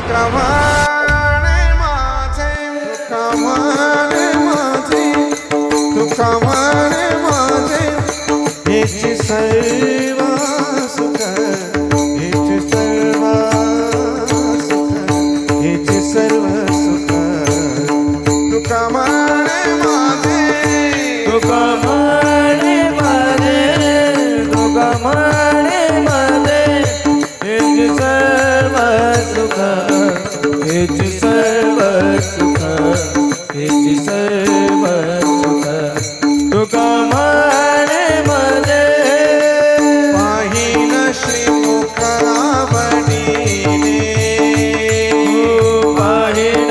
तुका म्हणे माझे तुका म्हणे माझे तुका म्हणे माझे हेची सर्व हेच सर्व सुख हेच सर्व सुख. तुका म्हणे मध्ये पाहिन श्री मुखावडीने. हो, पाहिन